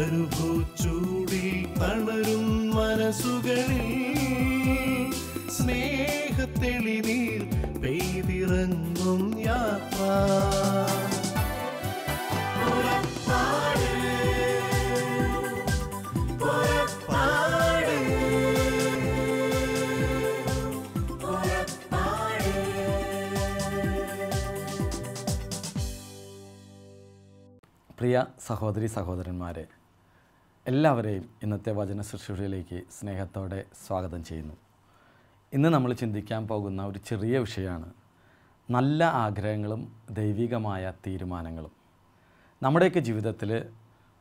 മരുഭൂച്ചൂടിൽ തളരും മനസ്സുകളിൽ സ്നേഹത്തെളിനീർ പെയ്തിറങ്ങും യാത്ര. പ്രിയ സഹോദരി സഹോദരന്മാരെ എല്ലാവരെയും ഇന്നത്തെ വചന ശുശ്രൂഷയിലേക്ക് സ്നേഹത്തോടെ സ്വാഗതം ചെയ്യുന്നു. ഇന്ന് നമ്മൾ ചിന്തിക്കാൻ പോകുന്ന ഒരു ചെറിയ വിഷയമാണ് നല്ല ആഗ്രഹങ്ങളും ദൈവികമായ തീരുമാനങ്ങളും. നമ്മുടെയൊക്കെ ജീവിതത്തിൽ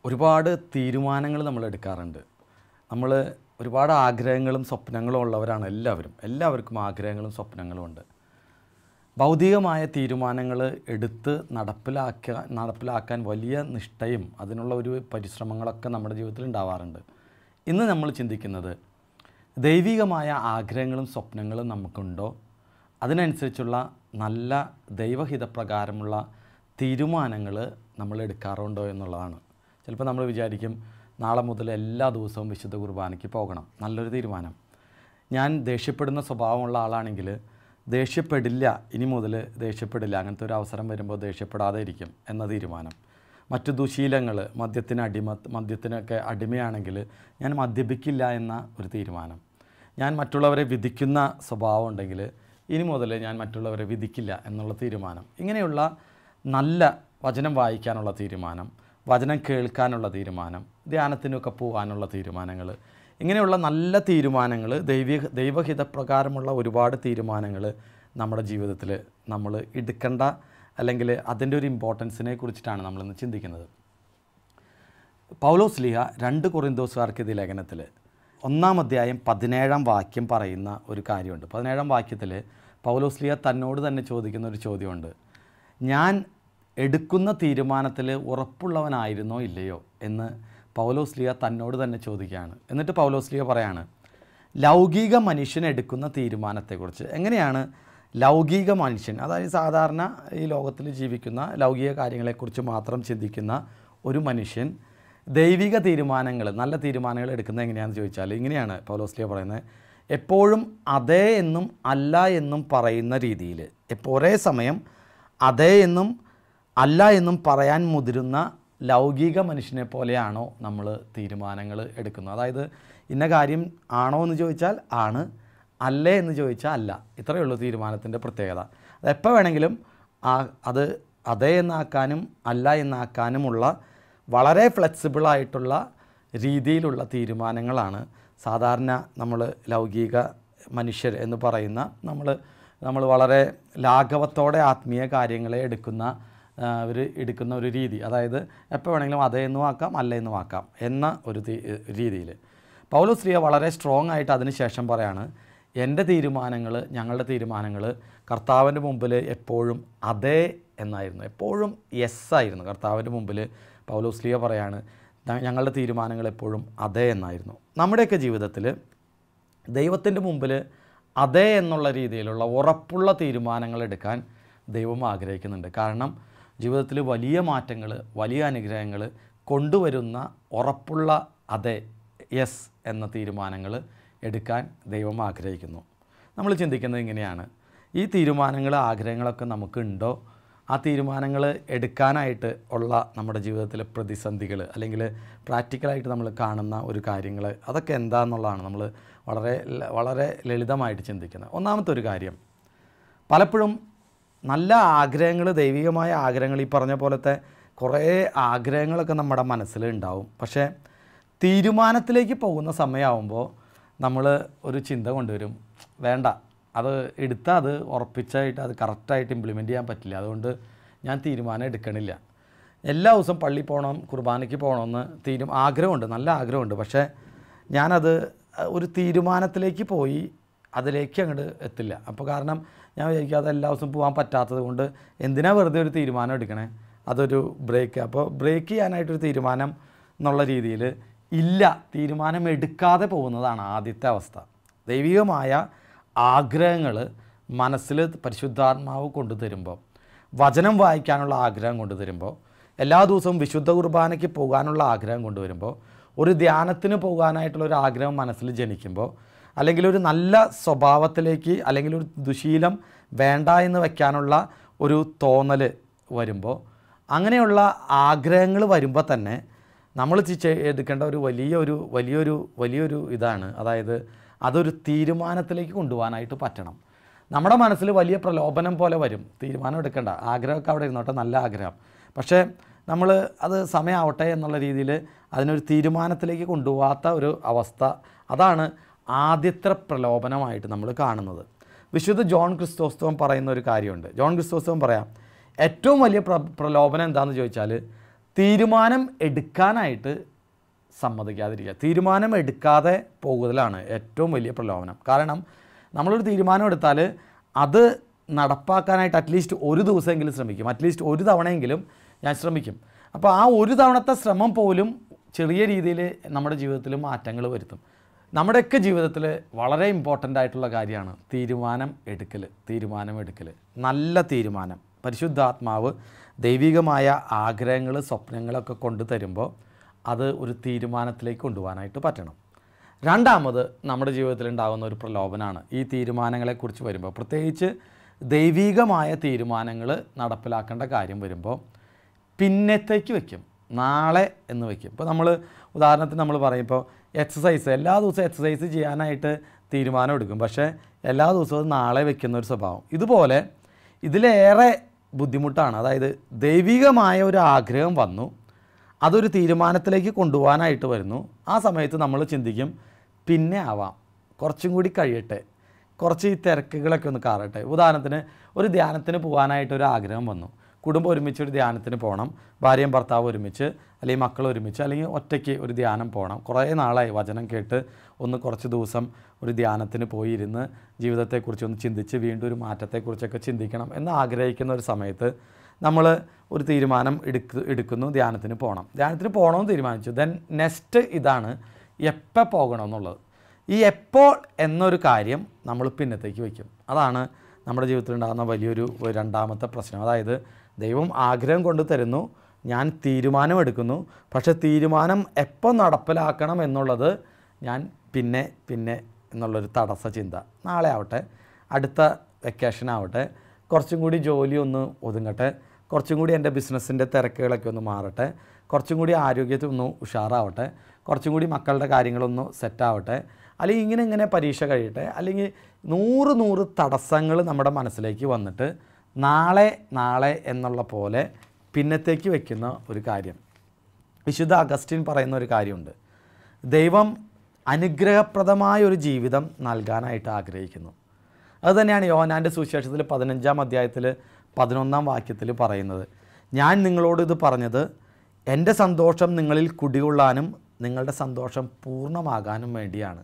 ഒരുപാട് തീരുമാനങ്ങൾ നമ്മൾ എടുക്കാറുണ്ട്. നമ്മൾ ഒരുപാട് ആഗ്രഹങ്ങളും സ്വപ്നങ്ങളും ഉള്ളവരാണ് എല്ലാവരും. എല്ലാവർക്കും ആഗ്രഹങ്ങളും സ്വപ്നങ്ങളും ഉണ്ട്. ഭൗതികമായ തീരുമാനങ്ങൾ എടുത്ത് നടപ്പിലാക്കുക നടപ്പിലാക്കാൻ വലിയ നിഷ്ഠയും അതിനുള്ള ഒരു പരിശ്രമങ്ങളൊക്കെ നമ്മുടെ ജീവിതത്തിൽ ഉണ്ടാവാറുണ്ട്. ഇന്ന് നമ്മൾ ചിന്തിക്കുന്നത് ദൈവികമായ ആഗ്രഹങ്ങളും സ്വപ്നങ്ങളും നമുക്കുണ്ടോ? അതിനനുസരിച്ചുള്ള നല്ല ദൈവഹിതപ്രകാരമുള്ള തീരുമാനങ്ങൾ നമ്മൾ എടുക്കാറുണ്ടോ എന്നുള്ളതാണ്. ചിലപ്പോൾ നമ്മൾ വിചാരിക്കും നാളെ മുതൽ എല്ലാ ദിവസവും വിശുദ്ധ കുർബാനയ്ക്ക് പോകണം. നല്ലൊരു തീരുമാനം. ഞാൻ ദേഷ്യപ്പെടുന്ന സ്വഭാവമുള്ള ആളാണെങ്കിൽ ദേഷ്യപ്പെടില്ല ഇനി മുതൽ ദേഷ്യപ്പെടില്ല. അങ്ങനത്തെ ഒരു അവസരം വരുമ്പോൾ ദേഷ്യപ്പെടാതെ ഇരിക്കും എന്ന തീരുമാനം. മറ്റു ദുശീലങ്ങൾ മദ്യത്തിന് അടിമ മദ്യത്തിനൊക്കെ അടിമയാണെങ്കിൽ ഞാൻ മദ്യപിക്കില്ല എന്ന ഒരു തീരുമാനം. ഞാൻ മറ്റുള്ളവരെ വിധിക്കുന്ന സ്വഭാവം ഉണ്ടെങ്കിൽ ഇനി മുതൽ ഞാൻ മറ്റുള്ളവരെ വിധിക്കില്ല എന്നുള്ള തീരുമാനം. ഇങ്ങനെയുള്ള നല്ല വചനം വായിക്കാനുള്ള തീരുമാനം വചനം കേൾക്കാനുള്ള തീരുമാനം ധ്യാനത്തിനൊക്കെ പോകാനുള്ള തീരുമാനങ്ങൾ ഇങ്ങനെയുള്ള നല്ല തീരുമാനങ്ങൾ ദൈവിക ദൈവഹിതപ്രകാരമുള്ള ഒരുപാട് തീരുമാനങ്ങൾ നമ്മുടെ ജീവിതത്തിൽ നമ്മൾ എടുക്കേണ്ട അല്ലെങ്കിൽ അതിന്റെ ഒരു ഇമ്പോർട്ടൻസിനെ കുറിച്ചിട്ടാണ് നമ്മളിന്ന് ചിന്തിക്കുന്നത്. പൗലോസ് ലിഹ രണ്ട് കൊറിന്തോസുകാർക്ക് ഇത് ലേഖനത്തിൽ ഒന്നാം അധ്യായം പതിനേഴാം വാക്യം പറയുന്ന ഒരു കാര്യമുണ്ട്. പതിനേഴാം വാക്യത്തിൽ പൗലോസ് ലിഹ തന്നോട് തന്നെ ചോദിക്കുന്ന ഒരു ചോദ്യമുണ്ട്. ഞാൻ എടുക്കുന്ന തീരുമാനത്തിൽ ഉറപ്പുള്ളവനായിരുന്നോ ഇല്ലയോ? എന്ന് പൗലോസ് ലിഹ തന്നോട് തന്നെ ചോദിക്കുകയാണ്. എന്നിട്ട് പൗലോസ്ലിയ പറയാണ് ലൗകിക മനുഷ്യൻ എടുക്കുന്ന തീരുമാനത്തെക്കുറിച്ച് എങ്ങനെയാണ് ലൗകിക മനുഷ്യൻ അതായത് സാധാരണ ഈ ലോകത്തിൽ ജീവിക്കുന്ന ലൗകിക കാര്യങ്ങളെക്കുറിച്ച് മാത്രം ചിന്തിക്കുന്ന ഒരു മനുഷ്യൻ ദൈവിക തീരുമാനങ്ങൾ നല്ല തീരുമാനങ്ങൾ എടുക്കുന്നത് എങ്ങനെയാണെന്ന് ചോദിച്ചാൽ ഇങ്ങനെയാണ് പൗലോസ്ലിയ പറയുന്നത് എപ്പോഴും അതേ എന്നും അല്ല എന്നും പറയുന്ന രീതിയിൽ ഒരേ സമയം അതേ എന്നും അല്ല എന്നും പറയാൻ മുതിരുന്ന ലൗകിക മനുഷ്യനെ പോലെയാണോ നമ്മൾ തീരുമാനങ്ങൾ എടുക്കുന്നത്? അതായത് ഇന്ന കാര്യം ആണോ എന്ന് ചോദിച്ചാൽ ആണ് അല്ലേ എന്ന് ചോദിച്ചാൽ അല്ല. ഇത്രയേ ഉള്ളൂ തീരുമാനത്തിന്റെ പ്രത്യേകത. അത് വേണമെങ്കിലും ആ അത് അതേ എന്നാക്കാനും അല്ല എന്നാക്കാനുമുള്ള വളരെ ഫ്ലെക്സിബിളായിട്ടുള്ള രീതിയിലുള്ള തീരുമാനങ്ങളാണ് സാധാരണ നമ്മൾ ലൗകിക മനുഷ്യർ എന്ന് പറയുന്ന നമ്മൾ നമ്മൾ വളരെ ലാഘവത്തോടെ ആത്മീയ കാര്യങ്ങളെ എടുക്കുന്ന അവർ എടുക്കുന്ന ഒരു രീതി. അതായത് എപ്പോൾ വേണമെങ്കിലും അതേ എന്നും ആക്കാം അല്ല എന്നും ആക്കാം എന്ന ഒരു രീതിയിൽ പൗലോസ്ലിയ വളരെ സ്ട്രോങ് ആയിട്ട് അതിന് ശേഷം പറയാണ് എന്റെ തീരുമാനങ്ങൾ ഞങ്ങളുടെ തീരുമാനങ്ങൾ കർത്താവിന്റെ മുമ്പിൽ എപ്പോഴും അതേ എന്നായിരുന്നു. എപ്പോഴും യെസ് ആയിരുന്നു. കർത്താവിന്റെ മുമ്പിൽ പൗലോസ്ലിയ പറയാണ് "ഞ- ഞങ്ങളുടെ തീരുമാനങ്ങൾ എപ്പോഴും അതേ എന്നായിരുന്നു. നമ്മുടെയൊക്കെ ജീവിതത്തിൽ ദൈവത്തിന്റെ മുമ്പിൽ അതേ എന്നുള്ള രീതിയിലുള്ള ഉറപ്പുള്ള തീരുമാനങ്ങൾ എടുക്കാൻ ദൈവം ആഗ്രഹിക്കുന്നുണ്ട്. കാരണം ജീവിതത്തിൽ വലിയ മാറ്റങ്ങൾ വലിയ അനുഗ്രഹങ്ങൾ കൊണ്ടുവരുന്ന ഉറപ്പുള്ള അതെ യെസ് എന്ന തീരുമാനങ്ങൾ എടുക്കാൻ ദൈവം ആഗ്രഹിക്കുന്നു. നമ്മൾ ചിന്തിക്കുന്നത് ഇങ്ങനെയാണ്. ഈ തീരുമാനങ്ങൾ ആഗ്രഹങ്ങളൊക്കെ നമുക്കുണ്ടോ ആ തീരുമാനങ്ങൾ എടുക്കാനായിട്ട് ഉള്ള നമ്മുടെ ജീവിതത്തിലെ പ്രതിസന്ധികൾ അല്ലെങ്കിൽ പ്രാക്ടിക്കലായിട്ട് നമ്മൾ കാണുന്ന ഒരു കാര്യങ്ങൾ അതൊക്കെ എന്താണെന്നുള്ളതാണ് നമ്മൾ വളരെ വളരെ ലളിതമായിട്ട് ചിന്തിക്കുന്നത്. ഒന്നാമത്തെ ഒരു കാര്യം. പലപ്പോഴും നല്ല ആഗ്രഹങ്ങൾ ദൈവികമായ ആഗ്രഹങ്ങൾ ഈ പറഞ്ഞ പോലത്തെ കുറേ ആഗ്രഹങ്ങളൊക്കെ നമ്മുടെ മനസ്സിൽ ഉണ്ടാവും പക്ഷേ തീരുമാനത്തിലേക്ക് പോകുന്ന സമയമാകുമ്പോൾ നമ്മൾ ഒരു ചിന്ത കൊണ്ടുവരും. വേണ്ട അത് എടുത്താൽ അത് ഉറപ്പിച്ചായിട്ട് അത് കറക്റ്റായിട്ട് ഇംപ്ലിമെന്റ് ചെയ്യാൻ പറ്റില്ല. അതുകൊണ്ട് ഞാൻ തീരുമാനം എടുക്കണില്ല. എല്ലാ ദിവസവും പള്ളി പോകണം കുർബാനയ്ക്ക് പോകണമെന്ന് തീരും ആഗ്രഹമുണ്ട് നല്ല ആഗ്രഹമുണ്ട്. പക്ഷേ ഞാനത് ഒരു തീരുമാനത്തിലേക്ക് പോയി അതിലേക്ക് അങ്ങോട്ട് എത്തില്ല. അപ്പോൾ കാരണം ഞാൻ വിചാരിക്കും അത് എല്ലാ ദിവസവും പോകാൻ പറ്റാത്തത് കൊണ്ട് എന്തിനാ വെറുതെ ഒരു തീരുമാനം എടുക്കണേ? അതൊരു ബ്രേക്ക് അപ്പോൾ ബ്രേക്ക് ചെയ്യാനായിട്ടൊരു തീരുമാനം എന്നുള്ള രീതിയിൽ ഇല്ല. തീരുമാനം എടുക്കാതെ പോകുന്നതാണ് ആദ്യത്തെ അവസ്ഥ. ദൈവികമായ ആഗ്രഹങ്ങൾ മനസ്സിൽ പരിശുദ്ധാത്മാവ് കൊണ്ടുതരുമ്പോൾ വചനം വായിക്കാനുള്ള ആഗ്രഹം കൊണ്ടുതരുമ്പോൾ എല്ലാ ദിവസവും വിശുദ്ധ കുർബാനയ്ക്ക് പോകാനുള്ള ആഗ്രഹം കൊണ്ടുവരുമ്പോൾ ഒരു ധ്യാനത്തിന് പോകാനായിട്ടുള്ള ഒരു ആഗ്രഹം മനസ്സിൽ ജനിക്കുമ്പോൾ അല്ലെങ്കിൽ ഒരു നല്ല സ്വഭാവത്തിലേക്ക് അല്ലെങ്കിൽ ഒരു ദുശീലം വേണ്ട എന്ന് വയ്ക്കാനുള്ള ഒരു തോന്നൽ വരുമ്പോൾ അങ്ങനെയുള്ള ആഗ്രഹങ്ങൾ വരുമ്പോൾ തന്നെ നമ്മൾ എടുക്കേണ്ട ഒരു വലിയൊരു വലിയൊരു വലിയൊരു ഇതാണ്. അതായത് അതൊരു തീരുമാനത്തിലേക്ക് കൊണ്ടുപോകാനായിട്ട് പറ്റണം. നമ്മുടെ മനസ്സിൽ വലിയ പ്രലോഭനം പോലെ വരും. തീരുമാനം എടുക്കേണ്ട. ആഗ്രഹമൊക്കെ അവിടെ ഇരുന്നോട്ടെ. നല്ല ആഗ്രഹം. പക്ഷേ നമ്മൾ അത് സമയമാവട്ടെ എന്നുള്ള രീതിയിൽ അതിനൊരു തീരുമാനത്തിലേക്ക് കൊണ്ടുപോകാത്ത ഒരു അവസ്ഥ. അതാണ് ആദ്യത്തെ പ്രലോഭനമായിട്ട് നമ്മൾ കാണുന്നത്. വിശുദ്ധ ജോൺ ക്രിസ്തോസ്തവം പറയുന്ന ഒരു കാര്യമുണ്ട്. ജോൺ ക്രിസ്തോസ്തവം പറയാം ഏറ്റവും വലിയ പ്ര പ്രലോഭനം എന്താണെന്ന് ചോദിച്ചാൽ തീരുമാനം എടുക്കാനായിട്ട് സമ്മതിക്കാതിരിക്കുക. തീരുമാനം എടുക്കാതെ പോകുന്നതിലാണ് ഏറ്റവും വലിയ പ്രലോഭനം. കാരണം നമ്മളൊരു തീരുമാനം എടുത്താൽ അത് നടപ്പാക്കാനായിട്ട് അറ്റ്ലീസ്റ്റ് ഒരു ദിവസമെങ്കിലും ശ്രമിക്കും. അറ്റ്ലീസ്റ്റ് ഒരു തവണയെങ്കിലും ഞാൻ ശ്രമിക്കും. അപ്പോൾ ആ ഒരു തവണത്തെ ശ്രമം പോലും ചെറിയ രീതിയിൽ നമ്മുടെ ജീവിതത്തിൽ മാറ്റങ്ങൾ വരുത്തും. നമ്മുടെയൊക്കെ ജീവിതത്തിൽ വളരെ ഇമ്പോർട്ടന്റ് ആയിട്ടുള്ള കാര്യമാണ് തീരുമാനം എടുക്കൽ തീരുമാനം എടുക്കൽ. നല്ല തീരുമാനം. പരിശുദ്ധാത്മാവ് ദൈവികമായ ആഗ്രഹങ്ങൾ സ്വപ്നങ്ങളൊക്കെ കൊണ്ടു തരുമ്പോൾ അത് ഒരു തീരുമാനത്തിലേക്ക് കൊണ്ടുപോകാനായിട്ട് പറ്റണം. രണ്ടാമത് നമ്മുടെ ജീവിതത്തിൽ ഉണ്ടാകുന്ന ഒരു പ്രലോഭനമാണ് ഈ തീരുമാനങ്ങളെക്കുറിച്ച് വരുമ്പോൾ പ്രത്യേകിച്ച് ദൈവികമായ തീരുമാനങ്ങൾ നടപ്പിലാക്കേണ്ട കാര്യം വരുമ്പോൾ പിന്നത്തേക്ക് വയ്ക്കും. നാളെ എന്ന് വയ്ക്കും. ഇപ്പോൾ നമ്മൾ ഉദാഹരണത്തിന് നമ്മൾ പറയുമ്പോൾ എക്സസൈസ് എല്ലാ ദിവസവും എക്സസൈസ് ചെയ്യാനായിട്ട് തീരുമാനം എടുക്കും. പക്ഷേ എല്ലാ ദിവസവും നാളെ വെക്കുന്ന ഒരു സ്വഭാവം. ഇതുപോലെ ഇതിലേറെ ബുദ്ധിമുട്ടാണ്. അതായത് ദൈവികമായ ഒരു ആഗ്രഹം വന്നു. അതൊരു തീരുമാനത്തിലേക്ക് കൊണ്ടുപോകാനായിട്ട് വരുന്നു. ആ സമയത്ത് നമ്മൾ ചിന്തിക്കും പിന്നെ ആവാം. കുറച്ചും കൂടി കഴിയട്ടെ. കുറച്ച് ഈ തിരക്കുകളൊക്കെ ഒന്ന് കാറട്ടെ. ഉദാഹരണത്തിന് ഒരു ധ്യാനത്തിന് പോകാനായിട്ട് ഒരു ആഗ്രഹം വന്നു. കുടുംബം ഒരുമിച്ച് ഒരു ധ്യാനത്തിന് പോകണം ഭാര്യയും ഭർത്താവ് ഒരുമിച്ച് അല്ലെങ്കിൽ മക്കൾ ഒരുമിച്ച് അല്ലെങ്കിൽ ഒറ്റയ്ക്ക് ഒരു ധ്യാനം പോകണം കുറേ നാളായി വചനം കേട്ട് ഒന്ന് കുറച്ച് ദിവസം ഒരു ധ്യാനത്തിന് പോയി ഇരുന്ന് ജീവിതത്തെക്കുറിച്ച് ഒന്ന് ചിന്തിച്ച് വീണ്ടും ഒരു മാറ്റത്തെക്കുറിച്ചൊക്കെ ചിന്തിക്കണം എന്ന് ആഗ്രഹിക്കുന്ന ഒരു സമയത്ത് നമ്മൾ ഒരു തീരുമാനം എടുക്ക എടുക്കുന്നു ധ്യാനത്തിന് പോകണം ധ്യാനത്തിന് പോകണമെന്ന് തീരുമാനിച്ചു. ദെൻ നെക്സ്റ്റ് ഇതാണ് എപ്പോൾ പോകണമെന്നുള്ളത് ഈ എപ്പോൾ എന്നൊരു കാര്യം നമ്മൾ പിന്നത്തേക്ക് വയ്ക്കും. അതാണ് നമ്മുടെ ജീവിതത്തിൽ ഉണ്ടാകുന്ന വലിയൊരു രണ്ടാമത്തെ പ്രശ്നം. അതായത് ദൈവം ആഗ്രഹം കൊണ്ട് തരുന്നു. ഞാൻ തീരുമാനമെടുക്കുന്നു. പക്ഷെ തീരുമാനം എപ്പോൾ നടപ്പിലാക്കണം എന്നുള്ളത് ഞാൻ പിന്നെ പിന്നെ എന്നുള്ളൊരു തടസ്സ ചിന്ത. നാളെ ആവട്ടെ. അടുത്ത വെക്കേഷൻ ആവട്ടെ. കുറച്ചും കൂടി ജോലി ഒന്ന് ഒതുങ്ങട്ടെ. കുറച്ചും കൂടി എന്റെ ബിസിനസ്സിന്റെ തിരക്കുകളൊക്കെ ഒന്ന് മാറട്ടെ. കുറച്ചും കൂടി ആരോഗ്യത്തിൽ ഒന്ന് ഉഷാറാവട്ടെ. കുറച്ചും കൂടി മക്കളുടെ കാര്യങ്ങളൊന്ന് സെറ്റാവട്ടെ അല്ലെങ്കിൽ ഇങ്ങനെ ഇങ്ങനെ പരീക്ഷ കഴിയട്ടെ. അല്ലെങ്കിൽ നൂറ് നൂറ് തടസ്സങ്ങൾ നമ്മുടെ മനസ്സിലേക്ക് വന്നിട്ട് നാളെ നാളെ എന്നുള്ള പോലെ പിന്നത്തേക്ക് വയ്ക്കുന്ന ഒരു കാര്യം. വിശുദ്ധ അഗസ്റ്റിൻ പറയുന്ന ഒരു കാര്യമുണ്ട്. ദൈവം അനുഗ്രഹപ്രദമായ ഒരു ജീവിതം നൽകാനായിട്ട് ആഗ്രഹിക്കുന്നു. അതുതന്നെയാണ് യോഹനാന്റെ സുവിശേഷത്തിൽ പതിനഞ്ചാം അധ്യായത്തിൽ പതിനൊന്നാം വാക്യത്തിൽ പറയുന്നത്. ഞാൻ നിങ്ങളോട് ഇത് പറഞ്ഞത് എന്റെ സന്തോഷം നിങ്ങളിൽ കുടികൊള്ളാനും നിങ്ങളുടെ സന്തോഷം പൂർണമാകാനും വേണ്ടിയാണ്.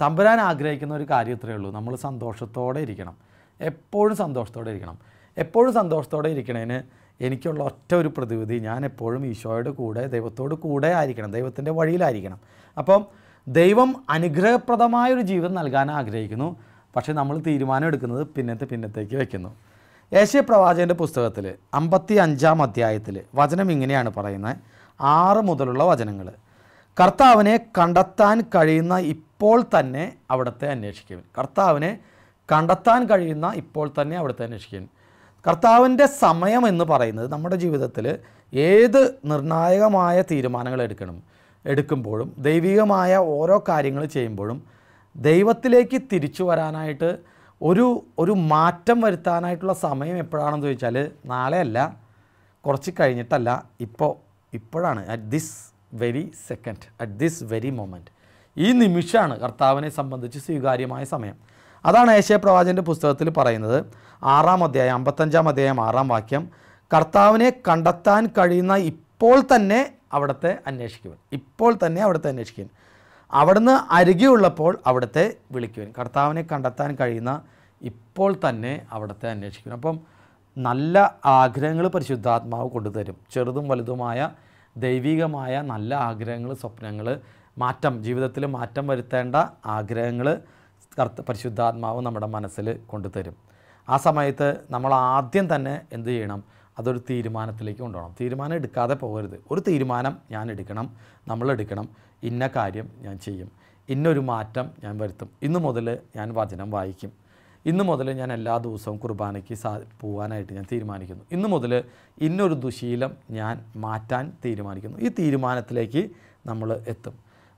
തമ്പുരാൻ ആഗ്രഹിക്കുന്ന ഒരു കാര്യം ഇത്രയേ ഉള്ളൂ. നമ്മൾ സന്തോഷത്തോടെ ഇരിക്കണം. എപ്പോഴും സന്തോഷത്തോടെ ഇരിക്കണം. എപ്പോഴും സന്തോഷത്തോടെ ഇരിക്കണതിന് എനിക്കുള്ള ഒറ്റ ഒരു പ്രതിവിധി ഞാൻ എപ്പോഴും ഈശോയുടെ കൂടെ ദൈവത്തോട് കൂടെ ആയിരിക്കണം ദൈവത്തിന്റെ വഴിയിലായിരിക്കണം. അപ്പം ദൈവം അനുഗ്രഹപ്രദമായ ഒരു ജീവിതം നൽകാൻ ആഗ്രഹിക്കുന്നു. പക്ഷേ നമ്മൾ തീരുമാനം എടുക്കുന്നത് പിന്നത്തെ പിന്നത്തേക്ക് വയ്ക്കുന്നു ഏഷ്യ പ്രവാചകന്റെ പുസ്തകത്തിൽ അമ്പത്തി അഞ്ചാം അധ്യായത്തിൽ വചനം ഇങ്ങനെയാണ് പറയുന്നത്. ആറ് മുതലുള്ള വചനങ്ങൾ കർത്താവിനെ കണ്ടെത്താൻ കഴിയുന്ന ഇപ്പോൾ തന്നെ അവിടുത്തെ അന്വേഷിക്കും കർത്താവിനെ കണ്ടെത്താൻ കഴിയുന്ന ഇപ്പോൾ തന്നെ അവിടുത്തെ അന്വേഷിക്കും കർത്താവിന്റെ സമയം എന്ന് പറയുന്നത് നമ്മുടെ ജീവിതത്തിൽ ഏത് നിർണായകമായ തീരുമാനങ്ങൾ എടുക്കണം എടുക്കുമ്പോഴും ദൈവികമായ ഓരോ കാര്യങ്ങൾ ചെയ്യുമ്പോഴും ദൈവത്തിലേക്ക് തിരിച്ചു വരാനായിട്ട് ഒരു ഒരു മാറ്റം വരുത്താനായിട്ടുള്ള സമയം എപ്പോഴാണെന്ന് ചോദിച്ചാൽ നാളെയല്ല കുറച്ച് കഴിഞ്ഞിട്ടല്ല ഇപ്പോൾ ഇപ്പോഴാണ് at this very second at this very moment ഈ നിമിഷമാണ് കർത്താവിനെ സംബന്ധിച്ച് സ്വീകാര്യമായ സമയം. അതാണ് ഏഷ്യ പ്രവാചന്റെ പുസ്തകത്തിൽ പറയുന്നത് ആറാം അധ്യായം അമ്പത്തഞ്ചാം അധ്യായം ആറാം വാക്യം. കർത്താവിനെ കണ്ടെത്താൻ കഴിയുന്ന ഇപ്പോൾ തന്നെ അവിടുത്തെ അന്വേഷിക്കുവൻ. ഇപ്പോൾ തന്നെ അവിടുത്തെ അന്വേഷിക്കുവൻ. അവിടുന്ന് അരികെയുള്ളപ്പോൾ അവിടുത്തെ വിളിക്കുവൻ. കർത്താവിനെ കണ്ടെത്താൻ കഴിയുന്ന ഇപ്പോൾ തന്നെ അവിടുത്തെ അന്വേഷിക്കുവൻ. അപ്പം നല്ല ആഗ്രഹങ്ങൾ പരിശുദ്ധാത്മാവ് കൊണ്ടുതരും. ചെറുതും വലുതുമായ ദൈവികമായ നല്ല ആഗ്രഹങ്ങൾ സ്വപ്നങ്ങൾ മാറ്റം ജീവിതത്തിൽ മാറ്റം വരുത്തേണ്ട ആഗ്രഹങ്ങൾ പരിശുദ്ധാത്മാവ് നമ്മുടെ മനസ്സിൽ കൊണ്ടുതരും. ആ സമയത്ത് നമ്മൾ ആദ്യം തന്നെ എന്ത് ചെയ്യണം? അതൊരു തീരുമാനത്തിലേക്ക് കൊണ്ടുപോകണം. തീരുമാനം എടുക്കാതെ പോകരുത്. ഒരു തീരുമാനം ഞാൻ എടുക്കണം നമ്മൾ എടുക്കണം. ഇന്ന കാര്യം ഞാൻ ചെയ്യും. ഇന്നൊരു മാറ്റം ഞാൻ വരുത്തും. ഇന്നു മുതൽ ഞാൻ വചനം വായിക്കും. ഇന്നു മുതൽ ഞാൻ എല്ലാ ദിവസവും കുർബാനയ്ക്ക് സാ പോകാനായിട്ട് ഞാൻ തീരുമാനിക്കുന്നു. ഇന്നു മുതൽ ഇന്നൊരു ദുശീലം ഞാൻ മാറ്റാൻ തീരുമാനിക്കുന്നു. ഈ തീരുമാനത്തിലേക്ക് നമ്മൾ എത്തും.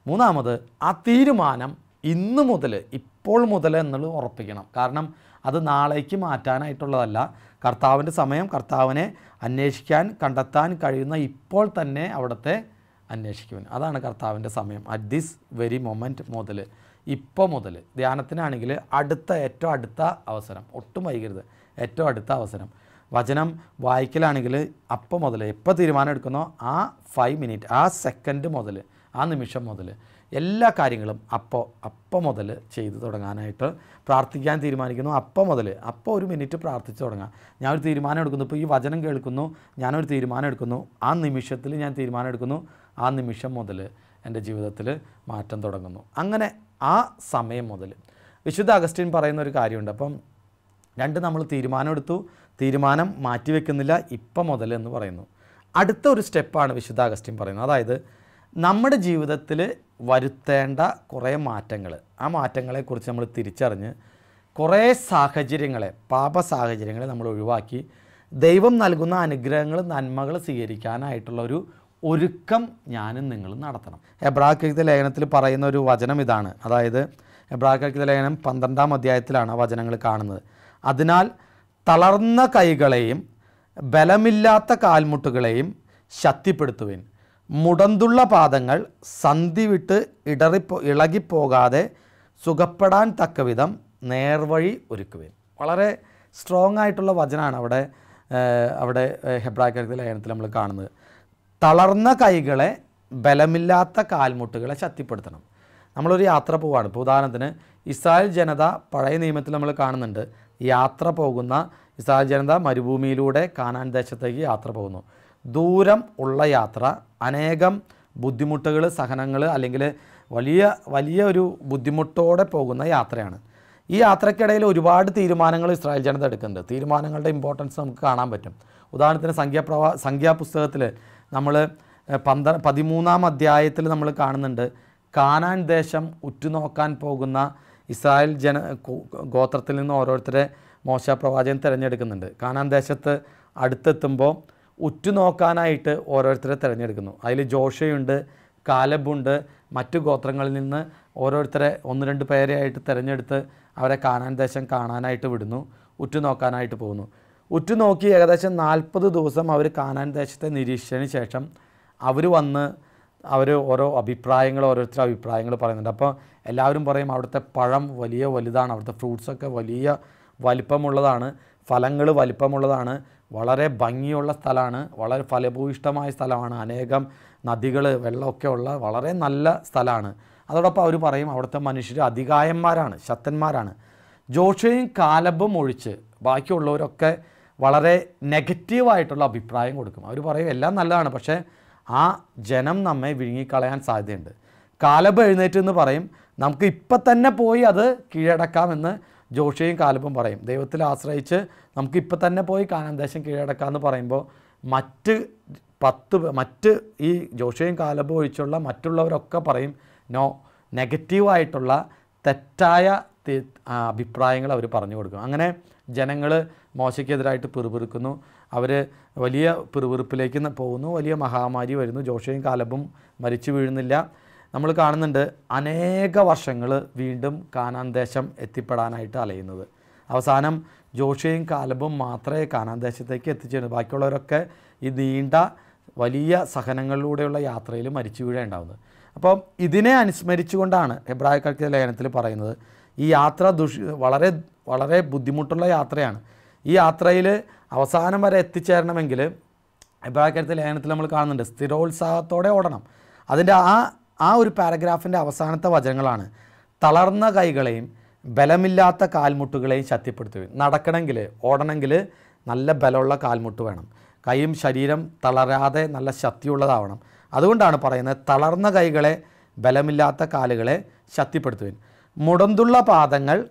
മൂന്നാമത് ആ തീരുമാനം ഇന്ന് മുതൽ ഇപ്പോൾ മുതൽ എന്നുള്ളത് ഉറപ്പിക്കണം. കാരണം അത് നാളേക്ക് മാറ്റാനായിട്ടുള്ളതല്ല. കർത്താവിന്റെ സമയം കർത്താവിനെ അന്വേഷിക്കാൻ കണ്ടെത്താൻ കഴിയുന്ന ഇപ്പോൾ തന്നെ അവിടുത്തെ അന്വേഷിക്കുവാൻ. അതാണ് കർത്താവിന്റെ സമയം അറ്റ് ദിസ് വെരി മൊമെന്റ് മുതൽ. ഇപ്പോൾ മുതൽ. ധ്യാനത്തിനാണെങ്കിൽ അടുത്ത ഏറ്റവും അടുത്ത അവസരം. ഒട്ടും വൈകരുത്. ഏറ്റവും അടുത്ത അവസരം. വചനം വായിക്കലാണെങ്കിൽ അപ്പം മുതൽ. എപ്പോൾ തീരുമാനം എടുക്കുന്നോ ആ ഫൈവ് മിനിറ്റ് ആ സെക്കൻഡ് മുതൽ ആ നിമിഷം മുതൽ. എല്ലാ കാര്യങ്ങളും അപ്പോൾ അപ്പം മുതൽ ചെയ്തു തുടങ്ങാനായിട്ട് പ്രാർത്ഥിക്കാൻ തീരുമാനിക്കുന്നു. അപ്പം മുതൽ അപ്പോൾ ഒരു മിനിറ്റ് പ്രാർത്ഥിച്ചു തുടങ്ങാം. ഞാൻ ഒരു തീരുമാനം എടുക്കുന്നു. ഇപ്പോൾ ഈ വചനം കേൾക്കുന്നു. ഞാനൊരു തീരുമാനം എടുക്കുന്നു. ആ നിമിഷത്തിൽ ഞാൻ തീരുമാനം എടുക്കുന്നു. ആ നിമിഷം മുതൽ എന്റെ ജീവിതത്തിൽ മാറ്റം തുടങ്ങുന്നു. അങ്ങനെ ആ സമയം മുതൽ വിശുദ്ധ അഗസ്റ്റിൻ പറയുന്ന ഒരു കാര്യമുണ്ട്. അപ്പം രണ്ട് നമ്മൾ തീരുമാനമെടുത്തു തീരുമാനം മാറ്റിവെക്കുന്നില്ല ഇപ്പം മുതൽ എന്ന് പറയുന്നു. അടുത്ത ഒരു സ്റ്റെപ്പാണ് വിശുദ്ധ അഗസ്റ്റിൻ പറയുന്നത്. അതായത് നമ്മുടെ ജീവിതത്തിൽ വരുത്തേണ്ട കുറേ മാറ്റങ്ങൾ. ആ മാറ്റങ്ങളെക്കുറിച്ച് നമ്മൾ തിരിച്ചറിഞ്ഞ് കുറേ സാഹചര്യങ്ങളെ പാപ സാഹചര്യങ്ങളെ നമ്മൾ ഒഴിവാക്കി ദൈവം നൽകുന്ന അനുഗ്രഹങ്ങൾ നന്മകൾ സ്വീകരിക്കാനായിട്ടുള്ള ഒരു ഒരുക്കം ഞാനും നിങ്ങളും നടത്തണം. എബ്രാഹിത ലേഖനത്തിൽ പറയുന്ന ഒരു വചനം ഇതാണ്. അതായത് എബ്രാഹിത ലേഖനം പന്ത്രണ്ടാം അധ്യായത്തിലാണ് വചനങ്ങൾ കാണുന്നത്. അതിനാൽ തളർന്ന കൈകളെയും ബലമില്ലാത്ത കാൽമുട്ടുകളെയും ശക്തിപ്പെടുത്തുവിൻ. മുടന്തുള്ള പാദങ്ങൾ സന്ധി വിട്ട് ഇടറിപ്പോ ഇളകിപ്പോകാതെ സുഖപ്പെടാൻ തക്കവിധം നേർവഴി ഒരുക്കുവേൻ. വളരെ സ്ട്രോങ് ആയിട്ടുള്ള വചനമാണ് അവിടെ അവിടെ ഹെബ്രാക്കരത്തിൽ ലയനത്തിൽ നമ്മൾ കാണുന്നത്. തളർന്ന കൈകളെ ബലമില്ലാത്ത കാൽമുട്ടുകളെ ശക്തിപ്പെടുത്തണം. നമ്മളൊരു യാത്ര പോവാണ്. ഇപ്പോൾ ഉദാഹരണത്തിന് ഇസ്രായേൽ ജനത പഴയ നിയമത്തിൽ നമ്മൾ കാണുന്നുണ്ട്. യാത്ര പോകുന്ന ഇസ്രായേൽ ജനത മരുഭൂമിയിലൂടെ കാനാൻ ദേശത്തേക്ക് യാത്ര പോകുന്നു. ദൂരം ഉള്ള യാത്ര അനേകം ബുദ്ധിമുട്ടുകൾ സഹനങ്ങൾ അല്ലെങ്കിൽ വലിയ വലിയ ഒരു ബുദ്ധിമുട്ടോടെ പോകുന്ന യാത്രയാണ്. ഈ യാത്രക്കിടയിൽ ഒരുപാട് തീരുമാനങ്ങൾ ഇസ്രായേൽ ജനത എടുക്കുന്നുണ്ട്. തീരുമാനങ്ങളുടെ ഇമ്പോർട്ടൻസ് നമുക്ക് കാണാൻ പറ്റും. ഉദാഹരണത്തിന് സംഖ്യാപ്രവാ സംഖ്യാപുസ്തകത്തിൽ നമ്മൾ പന്ത്ര പതിമൂന്നാം അധ്യായത്തിൽ നമ്മൾ കാണുന്നുണ്ട്. കാനാൻ ദേശം ഉറ്റുനോക്കാൻ പോകുന്ന ഇസ്രായേൽ ജന ഗോത്രത്തിൽ നിന്ന് ഓരോരുത്തരെ മോശ പ്രവാചകൻ തിരഞ്ഞെടുക്കുന്നുണ്ട്. കാനാൻ ദേശത്ത് അടുത്തെത്തുമ്പോൾ ഉറ്റുനോക്കാനായിട്ട് ഓരോരുത്തരെ തിരഞ്ഞെടുക്കുന്നു. അതിൽ ജോഷയുണ്ട് കാലബുണ്ട് മറ്റു ഗോത്രങ്ങളിൽ നിന്ന് ഓരോരുത്തരെ ഒന്ന് രണ്ട് പേരെയായിട്ട് തിരഞ്ഞെടുത്ത് അവരെ കാണാൻ ദേശം കാണാനായിട്ട് വിടുന്നു ഉറ്റുനോക്കാനായിട്ട് പോകുന്നു. ഉറ്റുനോക്കി ഏകദേശം നാൽപ്പത് ദിവസം അവർ കാനാൻ ദേശത്തെ നിരീക്ഷിച്ചതിന് ശേഷം അവർ വന്ന് അവർ ഓരോ അഭിപ്രായങ്ങൾ ഓരോരുത്തരുടെ അഭിപ്രായങ്ങൾ പറയുന്നുണ്ട്. അപ്പോൾ എല്ലാവരും പറയും അവിടുത്തെ പഴം വലിയ വലുതാണ് അവിടുത്തെ ഫ്രൂട്ട്സൊക്കെ വലിയ വലിപ്പമുള്ളതാണ് ഫലങ്ങൾ വലിപ്പമുള്ളതാണ് വളരെ ഭംഗിയുള്ള സ്ഥലമാണ്. വളരെ ഫലഭൂയിഷ്ടമായ സ്ഥലമാണ്. അനേകം നദികൾ വെള്ളമൊക്കെ ഉള്ള വളരെ നല്ല സ്ഥലമാണ്. അതോടൊപ്പം അവർ പറയും അവിടുത്തെ മനുഷ്യർ അധികായന്മാരാണ് ശക്തന്മാരാണ്. ജോഷയും കാലബും ഒഴിച്ച് ബാക്കിയുള്ളവരൊക്കെ വളരെ നെഗറ്റീവായിട്ടുള്ള അഭിപ്രായം കൊടുക്കും. അവർ പറയും എല്ലാം നല്ലതാണ് പക്ഷേ ആ ജനം നമ്മെ വിഴുങ്ങിക്കളയാൻ സാധ്യതയുണ്ട്. കാലബ് എഴുന്നേറ്റ് എന്ന് പറയും നമുക്ക് ഇപ്പം തന്നെ പോയി അത് കീഴടക്കാമെന്ന് ജോഷിയും കാലപ്പും പറയും. ദൈവത്തിൽ ആശ്രയിച്ച് നമുക്ക് ഇപ്പം തന്നെ പോയി കാനാൻ ദേശം കീഴടക്കാമെന്ന് പറയുമ്പോൾ മറ്റ് പത്ത് മറ്റ് ഈ ജോഷിയും കാലബും ഒഴിച്ചുള്ള മറ്റുള്ളവരൊക്കെ പറയും നോ നെഗറ്റീവായിട്ടുള്ള തെറ്റായ അഭിപ്രായങ്ങൾ അവർ പറഞ്ഞു കൊടുക്കും. അങ്ങനെ ജനങ്ങൾ മോശയ്ക്കെതിരായിട്ട് പിറുപിറുക്കുന്നു. അവർ വലിയ പിറുപിറുപ്പിലേക്ക് പോകുന്നു. വലിയ മഹാമാരി വരുന്നു. ജോഷയും കാലബും മരിച്ചു വീഴുന്നില്ല. നമ്മൾ കാണുന്നുണ്ട് അനേക വർഷങ്ങൾ വീണ്ടും കാനാൻ ദേശം എത്തിപ്പെടാനായിട്ട് അലയുന്നത്. അവസാനം ജോഷയും കാലബും മാത്രമേ കാനാൻ ദേശത്തേക്ക് എത്തിച്ചേരുന്നു ബാക്കിയുള്ളവരൊക്കെ ഈ നീണ്ട വലിയ സഹനങ്ങളിലൂടെയുള്ള യാത്രയിൽ മരിച്ചു വീഴേണ്ടാവുന്നത്. അപ്പോൾ ഇതിനെ അനുസ്മരിച്ചുകൊണ്ടാണ് എബ്രാഹിക്കൽക്ക് ലേഖനത്തിൽ പറയുന്നത് ഈ യാത്ര ദുഷ് വളരെ വളരെ ബുദ്ധിമുട്ടുള്ള യാത്രയാണ്. ഈ യാത്രയിൽ അവസാനം വരെ എത്തിച്ചേരണമെങ്കിൽ എബ്രാഹിക്കരത്തെ ലേഖനത്തിൽ നമ്മൾ കാണുന്നുണ്ട് സ്ഥിരോത്സാഹത്തോടെ ഓടണം. അതിന്റെ ആ ആ ഒരു പാരഗ്രാഫിന്റെ അവസാനത്തെ വചനങ്ങളാണ്. തളർന്ന കൈകളെയും ബലമില്ലാത്ത കാൽമുട്ടുകളെയും ശക്തിപ്പെടുത്തുകയും നടക്കണമെങ്കിൽ ഓടണമെങ്കിൽ നല്ല ബലമുള്ള കാൽമുട്ട് വേണം. കൈയും ശരീരം തളരാതെ നല്ല ശക്തിയുള്ളതാവണം. അതുകൊണ്ടാണ് പറയുന്നത് തളർന്ന കൈകളെ ബലമില്ലാത്ത കാലുകളെ ശക്തിപ്പെടുത്തുവിൻ. മുടന്തുള്ള പാദങ്ങൾ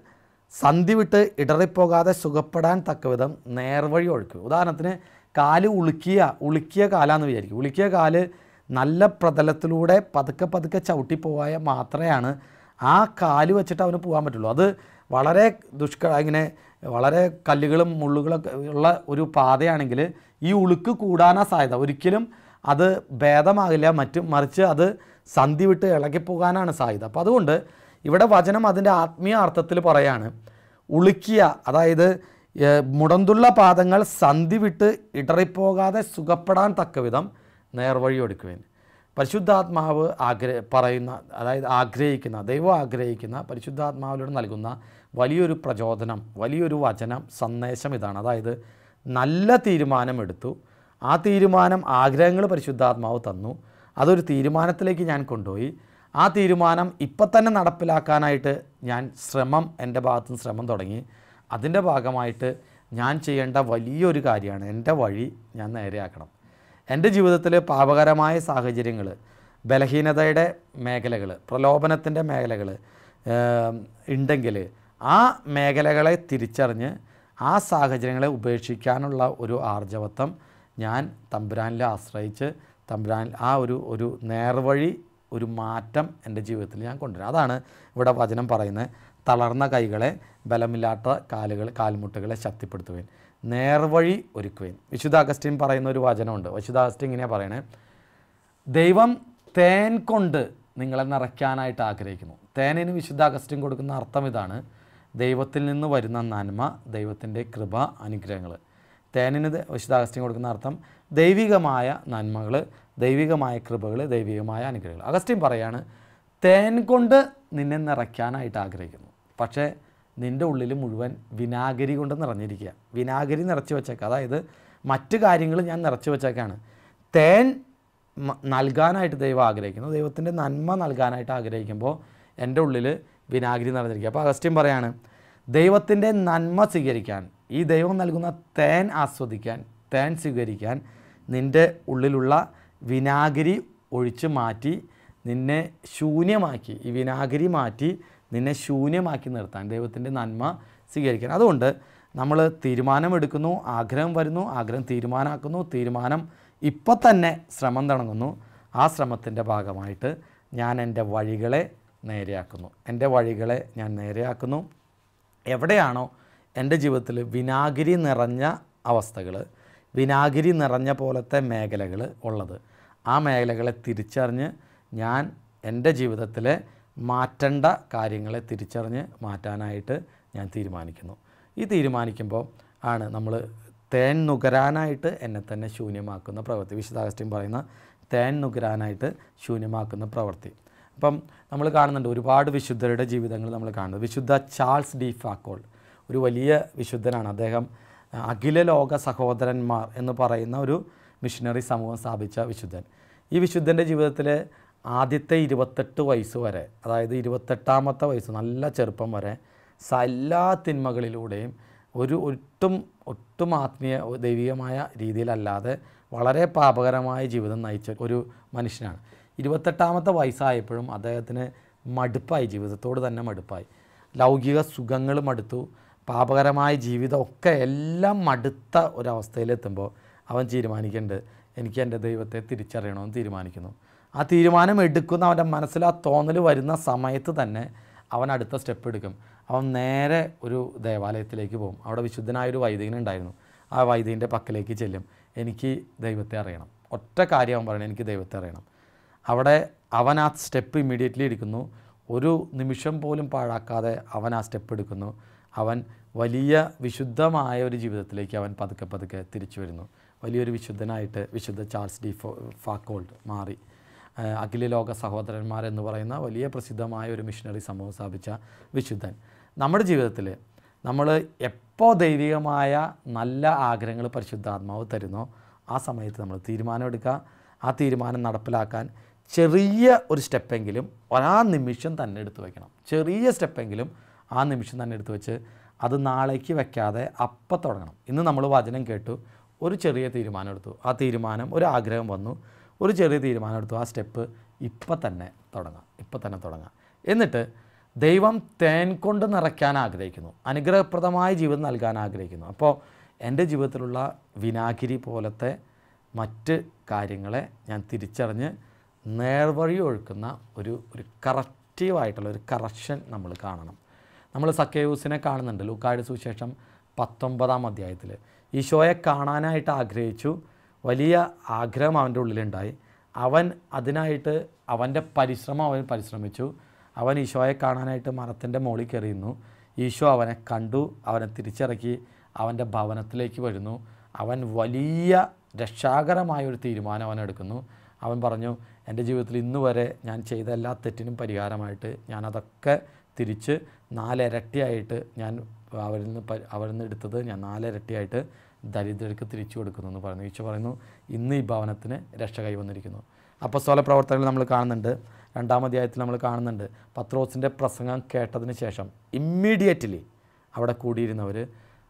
സന്ധി വിട്ട് ഇടറിപ്പോകാതെ സുഖപ്പെടാൻ തക്കവിധം നേർവഴി ഒഴുക്കുക ഉദാഹരണത്തിന് കാൽ ഉളുക്കിയ ഉളുക്കിയ കാലാന്ന് വിചാരിക്കും. ഉളുക്കിയ കാൽ നല്ല പ്രതലത്തിലൂടെ പതുക്കെ പതുക്കെ ചവിട്ടി പോയാൽ മാത്രമാണ് ആ കാൽ വെച്ചിട്ട് അവന് പോകാൻ പറ്റുള്ളൂ. അത് വളരെ ദുഷ്ക ഇങ്ങനെ വളരെ കല്ലുകളും മുള്ളുകളൊക്കെ ഉള്ള ഒരു പാതയാണെങ്കിൽ ഈ ഉളുക്ക് കൂടാനാ സാധ്യത. ഒരിക്കലും അത് ഭേദമാകില്ല. മറ്റും മറിച്ച് അത് സന്ധി വിട്ട് ഇളകിപ്പോകാനാണ് സാധ്യത. അപ്പോൾ അതുകൊണ്ട് ഇവിടെ വചനം അതിന്റെ ആത്മീയ അർത്ഥത്തിൽ പറയാണ് ഉളുക്കിയ അതായത് മുടന്തുള്ള പാദങ്ങൾ സന്ധി വിട്ട് ഇടറിപ്പോകാതെ സുഖപ്പെടാൻ തക്കവിധം നേർവഴി പരിശുദ്ധാത്മാവ് ആഗ്രഹ പറയുന്ന അതായത് ആഗ്രഹിക്കുന്ന ദൈവം ആഗ്രഹിക്കുന്ന പരിശുദ്ധാത്മാവിലൂടെ നൽകുന്ന വലിയൊരു പ്രചോദനം വലിയൊരു വചനം സന്ദേശം ഇതാണ്. അതായത് നല്ല തീരുമാനമെടുത്തു. ആ തീരുമാനം ആഗ്രഹങ്ങൾ പരിശുദ്ധാത്മാവ് തന്നു. അതൊരു തീരുമാനത്തിലേക്ക് ഞാൻ കൊണ്ടുപോയി. ആ തീരുമാനം ഇപ്പം തന്നെ നടപ്പിലാക്കാനായിട്ട് ഞാൻ ശ്രമം എന്റെ ഭാഗത്തുനിന്ന് ശ്രമം തുടങ്ങി. അതിന്റെ ഭാഗമായിട്ട് ഞാൻ ചെയ്യേണ്ട വലിയൊരു കാര്യമാണ് എന്റെ വഴി ഞാൻ നേരെയാക്കണം. എന്റെ ജീവിതത്തിൽ പാപകരമായ സാഹചര്യങ്ങൾ ബലഹീനതയുടെ മേഖലകൾ പ്രലോഭനത്തിന്റെ മേഖലകൾ ഉണ്ടെങ്കിൽ ആ മേഖലകളെ തിരിച്ചറിഞ്ഞ് ആ സാഹചര്യങ്ങളെ ഉപേക്ഷിക്കാനുള്ള ഒരു ആർജവത്വം ഞാൻ തമ്പുരാനിൽ ആശ്രയിച്ച് തമ്പുരാൻ ആ ഒരു ഒരു നേർവഴി ഒരു മാറ്റം എന്റെ ജീവിതത്തിൽ ഞാൻ കൊണ്ടുവരും. അതാണ് ഇവിടെ വചനം പറയുന്നത്. തളർന്ന കൈകളെ ബലമില്ലാത്ത കാലുകൾ കാൽമുട്ടുകളെ ശക്തിപ്പെടുത്തുകയും നേർവഴി ഒരുക്കുവേൻ. വിശുദ്ധ അഗസ്റ്റിൻ പറയുന്ന ഒരു വചനമുണ്ട്. വിശുദ്ധ അഗസ്റ്റിൻ ഇങ്ങനെയാണ് പറയണേ. ദൈവം തേൻ കൊണ്ട് നിങ്ങളെ നിറയ്ക്കാനായിട്ട് ആഗ്രഹിക്കുന്നു. തേനിന് വിശുദ്ധ അഗസ്റ്റിൻ കൊടുക്കുന്ന അർത്ഥം ഇതാണ്. ദൈവത്തിൽ നിന്ന് വരുന്ന നന്മ ദൈവത്തിന്റെ കൃപ അനുഗ്രഹങ്ങൾ. തേനിന് വിശുദ്ധ അഗസ്റ്റിൻ കൊടുക്കുന്ന അർത്ഥം ദൈവികമായ നന്മകൾ ദൈവികമായ കൃപകൾ ദൈവികമായ അനുഗ്രഹങ്ങൾ. അഗസ്റ്റിൻ പറയാണ് തേൻ കൊണ്ട് നിന്നെ നിറയ്ക്കാനായിട്ട് ആഗ്രഹിക്കുന്നു. പക്ഷേ നിന്റെ ഉള്ളിൽ മുഴുവൻ വിനാഗിരി കൊണ്ട് നിറഞ്ഞിരിക്കുക. വിനാഗിരി നിറച്ച് വെച്ചേക്കുക അതായത് മറ്റു കാര്യങ്ങൾ ഞാൻ നിറച്ച് വെച്ചേക്കാണ്. തേൻ നൽകാനായിട്ട് ദൈവം ആഗ്രഹിക്കുന്നു. ദൈവത്തിന്റെ നന്മ നൽകാനായിട്ട് ആഗ്രഹിക്കുമ്പോൾ എന്റെ ഉള്ളിൽ വിനാഗിരി നിറഞ്ഞിരിക്കുക. അപ്പോൾ അഗസ്റ്റിൻ പറയാണ് ദൈവത്തിന്റെ നന്മ സ്വീകരിക്കാൻ ഈ ദൈവം നൽകുന്ന തേൻ ആസ്വദിക്കാൻ തേൻ സ്വീകരിക്കാൻ നിന്റെ ഉള്ളിലുള്ള വിനാഗിരി ഒഴിച്ച് മാറ്റി നിന്നെ ശൂന്യമാക്കി ഈ വിനാഗിരി മാറ്റി നിന്നെ ശൂന്യമാക്കി നിർത്താൻ ദൈവത്തിന്റെ നന്മ സ്വീകരിക്കാൻ. അതുകൊണ്ട് നമ്മൾ തീരുമാനമെടുക്കുന്നു ആഗ്രഹം വരുന്നു ആഗ്രഹം തീരുമാനമാക്കുന്നു തീരുമാനം ഇപ്പം തന്നെ ശ്രമം തുടങ്ങുന്നു. ആ ശ്രമത്തിന്റെ ഭാഗമായിട്ട് ഞാൻ എന്റെ വഴികളെ നേരെയാക്കുന്നു. എന്റെ വഴികളെ ഞാൻ നേരെയാക്കുന്നു. എവിടെയാണോ എന്റെ ജീവിതത്തിൽ വിനാഗിരി നിറഞ്ഞ അവസ്ഥകൾ വിനാഗിരി നിറഞ്ഞ പോലത്തെ മേഖലകൾ ഉള്ളത്. ആ മേഖലകളെ തിരിച്ചറിഞ്ഞ് ഞാൻ എന്റെ ജീവിതത്തിലെ മാറ്റേണ്ട കാര്യങ്ങളെ തിരിച്ചറിഞ്ഞ് മാറ്റാനായിട്ട് ഞാൻ തീരുമാനിക്കുന്നു. ഈ തീരുമാനിക്കുമ്പോൾ ആണ് നമ്മൾ തേൻ നുകരാനായിട്ട് എന്നെ തന്നെ ശൂന്യമാക്കുന്ന പ്രവൃത്തി. വിശുദ്ധ അഗസ്റ്റിൻ പറയുന്ന തേൻ നുകരാനായിട്ട് ശൂന്യമാക്കുന്ന പ്രവൃത്തി. അപ്പം നമ്മൾ കാണുന്നുണ്ട് ഒരുപാട് വിശുദ്ധരുടെ ജീവിതങ്ങൾ നമ്മൾ കാണുന്നത് വിശുദ്ധ ചാൾസ് ഡി ഫാക്കോൾ ഒരു വലിയ വിശുദ്ധനാണ്. അദ്ദേഹം അഖില ലോക സഹോദരന്മാർ എന്ന് പറയുന്ന ഒരു മിഷനറി സമൂഹം സ്ഥാപിച്ച വിശുദ്ധൻ. ഈ വിശുദ്ധന്റെ ജീവിതത്തിൽ ആദ്യത്തെ ഇരുപത്തെട്ട് വയസ്സ് വരെ അതായത് ഇരുപത്തെട്ടാമത്തെ വയസ്സ് നല്ല ചെറുപ്പം വരെ എല്ലാ തിന്മകളിലൂടെയും ഒരു ഒട്ടും ഒട്ടും ആത്മീയ ദൈവികമായ രീതിയിലല്ലാതെ വളരെ പാപകരമായ ജീവിതം നയിച്ച ഒരു മനുഷ്യനാണ്. ഇരുപത്തെട്ടാമത്തെ വയസ്സായപ്പോഴും അദ്ദേഹത്തിന് മടുപ്പായി ജീവിതത്തോട് തന്നെ മടുപ്പായി. ലൗകിക സുഖങ്ങൾ മടുത്തു. പാപകരമായ ജീവിതമൊക്കെ എല്ലാം മടുത്ത ഒരവസ്ഥയിലെത്തുമ്പോൾ അവൻ തീരുമാനിക്കേണ്ടത് എനിക്ക് എന്റെ ദൈവത്തെ തിരിച്ചറിയണമെന്ന് തീരുമാനിക്കുന്നു. ആ തീരുമാനം എടുക്കുന്ന അവന്റെ മനസ്സിൽ ആ തോന്നൽ വരുന്ന സമയത്ത് തന്നെ അവൻ അടുത്ത സ്റ്റെപ്പ് എടുക്കും. അവൻ നേരെ ഒരു ദേവാലയത്തിലേക്ക് പോകും. അവിടെ വിശുദ്ധനായൊരു വൈദികനുണ്ടായിരുന്നു ആ വൈദികന്റെ പക്കലേക്ക് ചെല്ലും. എനിക്ക് ദൈവത്തെ അറിയണം. ഒറ്റ കാര്യം അവൻ പറയണം. എനിക്ക് ദൈവത്തെ അറിയണം. അവിടെ അവൻ ആ സ്റ്റെപ്പ് ഇമ്മീഡിയറ്റ്ലി എടുക്കുന്നു. ഒരു നിമിഷം പോലും പാഴാക്കാതെ അവൻ ആ സ്റ്റെപ്പ് എടുക്കുന്നു. അവൻ വലിയ വിശുദ്ധമായ ഒരു ജീവിതത്തിലേക്ക് അവൻ പതുക്കെ പതുക്കെ തിരിച്ചു വരുന്നു. വലിയൊരു വിശുദ്ധനായിട്ട് വിശുദ്ധ ചാൾസ് ഡി ഫോ ഫാക്കോൾഡ് മാറി. അഖില ലോക സഹോദരന്മാർ എന്ന് പറയുന്ന വലിയ പ്രസിദ്ധമായ ഒരു മിഷനറി സമൂഹം സ്ഥാപിച്ച വിശുദ്ധൻ. നമ്മുടെ ജീവിതത്തിൽ നമ്മൾ എപ്പോൾ ദൈവികമായ നല്ല ആഗ്രഹങ്ങൾ പരിശുദ്ധാത്മാവ് തരുന്നോ ആ സമയത്ത് നമ്മൾ തീരുമാനമെടുക്കുക. ആ തീരുമാനം നടപ്പിലാക്കാൻ ചെറിയ ഒരു സ്റ്റെപ്പെങ്കിലും ആ നിമിഷം തന്നെ എടുത്തു വയ്ക്കണം ചെറിയ സ്റ്റെപ്പെങ്കിലും ആ നിമിഷം തന്നെ എടുത്തു വെച്ച് അത് നാളേക്ക് വെക്കാതെ അപ്പം തുടങ്ങണം. ഇന്ന് നമ്മൾ വചനം കേട്ടു ഒരു ചെറിയ തീരുമാനം എടുത്തു. ആ തീരുമാനം ഒരു ആഗ്രഹം വന്നു. ഒരു ചെറിയ തീരുമാനം എടുത്തു ആ സ്റ്റെപ്പ് ഇപ്പം തന്നെ തുടങ്ങാം. ഇപ്പം തന്നെ തുടങ്ങാം. എന്നിട്ട് ദൈവം തേൻ കൊണ്ട് നിറയ്ക്കാൻ ആഗ്രഹിക്കുന്നു. അനുഗ്രഹപ്രദമായ ജീവിതം നൽകാൻ ആഗ്രഹിക്കുന്നു. അപ്പോൾ എന്റെ ജീവിതത്തിലുള്ള വിനാഗിരി പോലത്തെ മറ്റ് കാര്യങ്ങളെ ഞാൻ തിരിച്ചറിഞ്ഞ് നേർവഴി ഒഴുക്കുന്ന ഒരു ഒരു കറക്റ്റീവായിട്ടുള്ള ഒരു കറക്ഷൻ നമ്മൾ കാണണം. നമ്മൾ സക്കേയൂസിനെ കാണുന്നുണ്ട്. ലൂക്കായുടെ സുവിശേഷം പത്തൊമ്പതാം അധ്യായത്തിൽ ഈശോയെ കാണാനായിട്ട് ആഗ്രഹിച്ചു. വലിയ ആഗ്രഹം അവന്റെ ഉള്ളിലുണ്ടായി. അവൻ അതിനായിട്ട് അവന്റെ പരിശ്രമം അവൻ പരിശ്രമിച്ചു. അവൻ ഈശോയെ കാണാനായിട്ട് മരത്തിന്റെ മുകളിൽ കയറിയുന്നു ഈശോ അവനെ കണ്ടു അവനെ തിരിച്ചിറക്കി അവന്റെ ഭവനത്തിലേക്ക് വരുന്നു. അവൻ വലിയ രക്ഷാകരമായ ഒരു തീരുമാനം അവൻ എടുക്കുന്നു. അവൻ പറഞ്ഞു എന്റെ ജീവിതത്തിൽ ഇന്ന് വരെ ഞാൻ ചെയ്ത എല്ലാ തെറ്റിനും പരിഹാരമായിട്ട് ഞാനതൊക്കെ തിരിച്ച് നാലിരട്ടിയായിട്ട് ഞാൻ അവരിൽ നിന്ന് അവരിൽ നിന്ന് എടുത്തത് ഞാൻ നാലിരട്ടിയായിട്ട് ദരിദ്രർക്ക് തിരിച്ചു കൊടുക്കുന്നു എന്ന് പറയുന്നു. ഈശോ പറയുന്നു ഇന്ന് ഈ ഭവനത്തിന് രക്ഷ കൈവന്നിരിക്കുന്നു. അപ്പോൾ സ്വല പ്രവർത്തനങ്ങൾ നമ്മൾ കാണുന്നുണ്ട്. രണ്ടാം അധ്യായത്തിൽ നമ്മൾ കാണുന്നുണ്ട്. പത്രോസിന്റെ പ്രസംഗം കേട്ടതിന് ശേഷം ഇമ്മീഡിയറ്റ്ലി അവിടെ കൂടിയിരുന്നവർ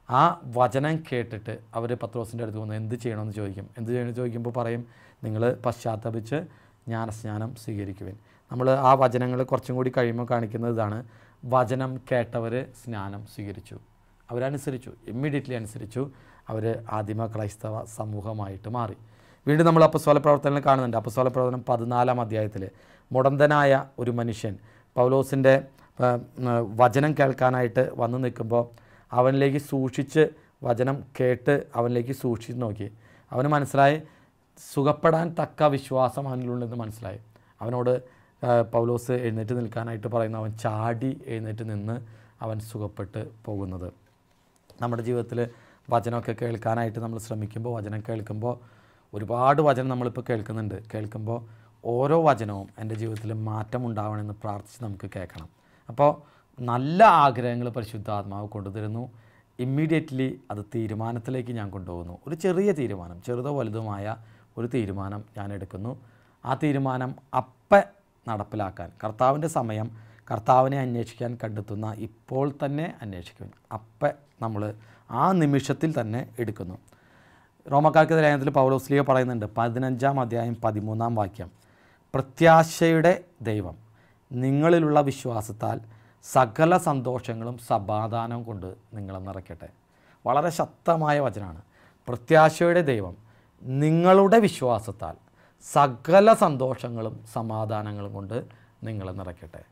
ആ വചനം കേട്ടിട്ട് അവർ പത്രോസിന്റെ അടുത്ത് വന്ന് എന്ത് ചെയ്യണമെന്ന് ചോദിക്കും. എന്ത് ചെയ്യണമെന്ന് ചോദിക്കുമ്പോൾ പറയും നിങ്ങൾ പശ്ചാത്തപിച്ച് ജ്ഞാനസ്നാനം സ്വീകരിക്കുവിൻ. നമ്മൾ ആ വചനങ്ങൾ കുറച്ചും കൂടി കഴിയുമ്പോൾ കാണിക്കുന്നത് ഇതാണ്. വചനം കേട്ടവർ സ്നാനം സ്വീകരിച്ചു. അവരനുസരിച്ചു ഇമ്മീഡിയറ്റ്ലി അനുസരിച്ചു. അവർ ആദിമ ക്രൈസ്തവ സമൂഹമായിട്ട് മാറി. വീണ്ടും നമ്മൾ അപ്പസ്വല പ്രവർത്തനങ്ങൾ കാണുന്നുണ്ട്. അപ്പസ്വല പ്രവർത്തനം പതിനാലാം അധ്യായത്തിൽ മുടന്തനായ ഒരു മനുഷ്യൻ പൗലോസിന്റെ വചനം കേൾക്കാനായിട്ട് വന്നു നിൽക്കുമ്പോൾ അവനിലേക്ക് സൂക്ഷിച്ച് വചനം കേട്ട് അവനിലേക്ക് സൂക്ഷിച്ച് നോക്കി. അവന് മനസ്സിലായി സുഖപ്പെടാൻ തക്ക വിശ്വാസം അവനിലുണ്ടെന്ന് മനസ്സിലായി. അവനോട് പൗലോസ് എഴുന്നേറ്റ് നിൽക്കാനായിട്ട് പറയുന്നു. അവൻ ചാടി എഴുന്നേറ്റ് നിന്ന് അവൻ സുഖപ്പെട്ട് പോകുന്നത്. നമ്മുടെ ജീവിതത്തിൽ വചനമൊക്കെ കേൾക്കാനായിട്ട് നമ്മൾ ശ്രമിക്കുമ്പോൾ വചനം കേൾക്കുമ്പോൾ ഒരുപാട് വചനം നമ്മളിപ്പോൾ കേൾക്കുന്നുണ്ട്. കേൾക്കുമ്പോൾ ഓരോ വചനവും എന്റെ ജീവിതത്തിൽ മാറ്റം ഉണ്ടാവണമെന്ന് പ്രാർത്ഥിച്ച് നമുക്ക് കേൾക്കണം. അപ്പോൾ നല്ല ആഗ്രഹങ്ങൾ പരിശുദ്ധാത്മാവ് കൊണ്ടുതരുന്നു. ഇമ്മീഡിയറ്റ്ലി അത് തീരുമാനത്തിലേക്ക് ഞാൻ കൊണ്ടുപോകുന്നു. ഒരു ചെറിയ തീരുമാനം ചെറുതോ വലുതുമായ ഒരു തീരുമാനം ഞാൻ എടുക്കുന്നു. ആ തീരുമാനം അപ്പ നടപ്പിലാക്കാൻ കർത്താവിന്റെ സമയം കർത്താവിനെ അന്വേഷിക്കാൻ കണ്ടെത്തുന്ന ഇപ്പോൾ തന്നെ അന്വേഷിക്കും അപ്പം നമ്മൾ ആ നിമിഷത്തിൽ തന്നെ എടുക്കുന്നു. റോമക്കാർക്ക് ലേഖനത്തിൽ പൗലോസ്ലിയ പറയുന്നുണ്ട് പതിനഞ്ചാം അധ്യായം പതിമൂന്നാം വാക്യം. പ്രത്യാശയുടെ ദൈവം നിങ്ങളിലുള്ള വിശ്വാസത്താൽ സകല സന്തോഷങ്ങളും സമാധാനവും കൊണ്ട് നിങ്ങളെ നിറയ്ക്കട്ടെ. വളരെ ശക്തമായ വചനമാണ്. പ്രത്യാശയുടെ ദൈവം നിങ്ങളുടെ വിശ്വാസത്താൽ സകല സന്തോഷങ്ങളും സമാധാനങ്ങളും കൊണ്ട് നിങ്ങളെ നിറയ്ക്കട്ടെ.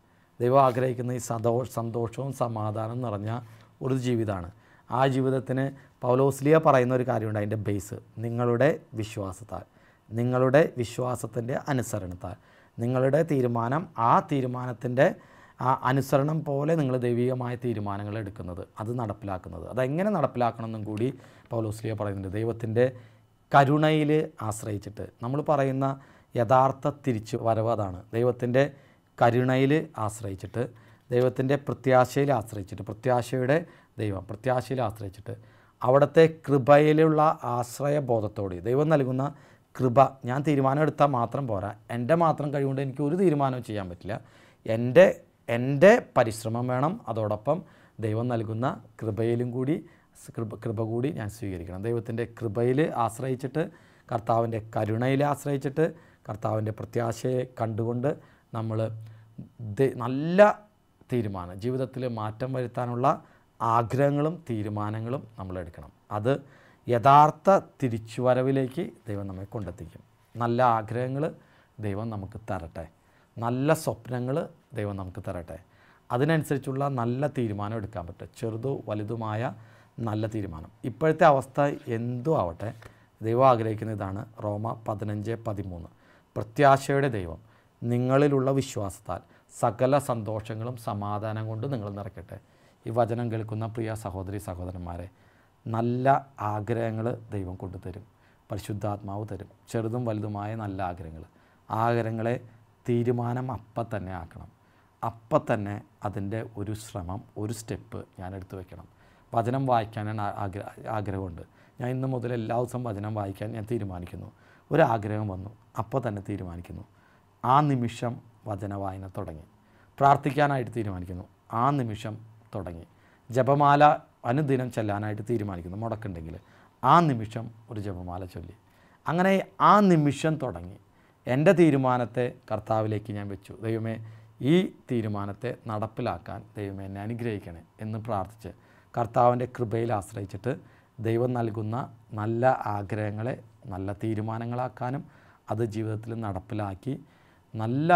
ദൈവം ആഗ്രഹിക്കുന്ന ഈ സന്തോ സന്തോഷവും സമാധാനവും നിറഞ്ഞ ഒരു ജീവിതമാണ്. ആ ജീവിതത്തിന് പൗലോസ്ലിയ പറയുന്ന ഒരു കാര്യമുണ്ട് അതിന്റെ ബേസ് നിങ്ങളുടെ വിശ്വാസത്താൽ നിങ്ങളുടെ വിശ്വാസത്തിന്റെ അനുസരണത്താൽ നിങ്ങളുടെ തീരുമാനം ആ തീരുമാനത്തിന്റെ ആ അനുസരണം പോലെ നിങ്ങൾ ദൈവികമായ തീരുമാനങ്ങൾ എടുക്കുന്നത് അത് നടപ്പിലാക്കുന്നത്. അതെങ്ങനെ നടപ്പിലാക്കണമെന്നും കൂടി പൗലോസ്ലിയ പറയുന്നുണ്ട്. ദൈവത്തിന്റെ കരുണയിൽ ആശ്രയിച്ചിട്ട് നമ്മൾ പറയുന്ന യഥാർത്ഥ തിരിച്ചു വരവ് അതാണ്. ദൈവത്തിന്റെ കരുണയിൽ ആശ്രയിച്ചിട്ട് ദൈവത്തിന്റെ പ്രത്യാശയിൽ ആശ്രയിച്ചിട്ട് പ്രത്യാശയുടെ ദൈവം പ്രത്യാശയിൽ ആശ്രയിച്ചിട്ട് അവിടുത്തെ കൃപയിലുള്ള ആശ്രയബോധത്തോടെ ദൈവം നൽകുന്ന കൃപ ഞാൻ തീരുമാനം എടുത്താൽ മാത്രം പോരാ. എന്റെ മാത്രം കഴിവുകൊണ്ട് എനിക്ക് ഒരു തീരുമാനവും ചെയ്യാൻ പറ്റില്ല. എന്റെ എന്റെ പരിശ്രമം വേണം. അതോടൊപ്പം ദൈവം നൽകുന്ന കൃപയിലും കൂടി കൃപ കൃപ കൂടി ഞാൻ സ്വീകരിക്കണം. ദൈവത്തിന്റെ കൃപയിൽ ആശ്രയിച്ചിട്ട് കർത്താവിന്റെ കരുണയിൽ ആശ്രയിച്ചിട്ട് കർത്താവിന്റെ പ്രത്യാശയെ കണ്ടുകൊണ്ട് നമ്മൾ നല്ല തീരുമാനം ജീവിതത്തിൽ മാറ്റം വരുത്താനുള്ള ആഗ്രഹങ്ങളും തീരുമാനങ്ങളും നമ്മൾ എടുക്കണം അത് യഥാർത്ഥ തിരിച്ചുവരവിലേക്ക് ദൈവം നമ്മെ കൊണ്ടെത്തിക്കും. നല്ല ആഗ്രഹങ്ങൾ ദൈവം നമുക്ക് തരട്ടെ. നല്ല സ്വപ്നങ്ങൾ ദൈവം നമുക്ക് തരട്ടെ. അതിനനുസരിച്ചുള്ള നല്ല തീരുമാനം എടുക്കാൻ പറ്റും. ചെറുതോ വലുതുമായ നല്ല തീരുമാനം. ഇപ്പോഴത്തെ അവസ്ഥ എന്തോ ആവട്ടെ ദൈവം ആഗ്രഹിക്കുന്ന ഇതാണ്. റോമ പതിനഞ്ച് പതിമൂന്ന്. പ്രത്യാശയുടെ ദൈവം നിങ്ങളിലുള്ള വിശ്വാസത്താൽ സകല സന്തോഷങ്ങളും സമാധാനം കൊണ്ട് നിങ്ങൾ നിറയ്ക്കട്ടെ. ഈ വചനം കേൾക്കുന്ന പ്രിയ സഹോദരി സഹോദരന്മാരെ നല്ല ആഗ്രഹങ്ങൾ ദൈവം കൊണ്ടുതരും പരിശുദ്ധാത്മാവ് തരും ചെറുതും വലുതുമായ നല്ല ആഗ്രഹങ്ങൾ. ആഗ്രഹങ്ങളെ തീരുമാനം അപ്പം തന്നെ ആക്കണം. അപ്പം തന്നെ അതിന്റെ ഒരു ശ്രമം ഒരു സ്റ്റെപ്പ് ഞാൻ എടുത്തു വെക്കണം. വചനം വായിക്കാനാണ് ആഗ്രഹ ആഗ്ര ആഗ്രഹമുണ്ട്. ഞാൻ ഇന്ന് മുതൽ എല്ലാ ദിവസവും വചനം വായിക്കാൻ ഞാൻ തീരുമാനിക്കുന്നു. ഒരു ആഗ്രഹം വന്നു അപ്പോൾ തന്നെ തീരുമാനിക്കുന്നു. ആ നിമിഷം വചന വായന തുടങ്ങി. പ്രാർത്ഥിക്കാനായിട്ട് തീരുമാനിക്കുന്നു. ആ നിമിഷം തുടങ്ങി. ജപമാല അനുദിനം ചെല്ലാനായിട്ട് തീരുമാനിക്കുന്നു മുടക്കുണ്ടെങ്കിൽ ആ നിമിഷം ഒരു ജപമാല ചൊല്ലി. അങ്ങനെ ആ നിമിഷം തുടങ്ങി. എന്റെ തീരുമാനത്തെ കർത്താവിലേക്ക് ഞാൻ വെച്ചു. ദൈവമേ ഈ തീരുമാനത്തെ നടപ്പിലാക്കാൻ ദൈവമേ എന്നെ അനുഗ്രഹിക്കണേ എന്ന് പ്രാർത്ഥിച്ച് കർത്താവിന്റെ കൃപയിൽ ആശ്രയിച്ചിട്ട് ദൈവം നൽകുന്ന നല്ല ആഗ്രഹങ്ങളെ നല്ല തീരുമാനങ്ങളാക്കാനും അത് ജീവിതത്തിൽ നടപ്പിലാക്കി നല്ല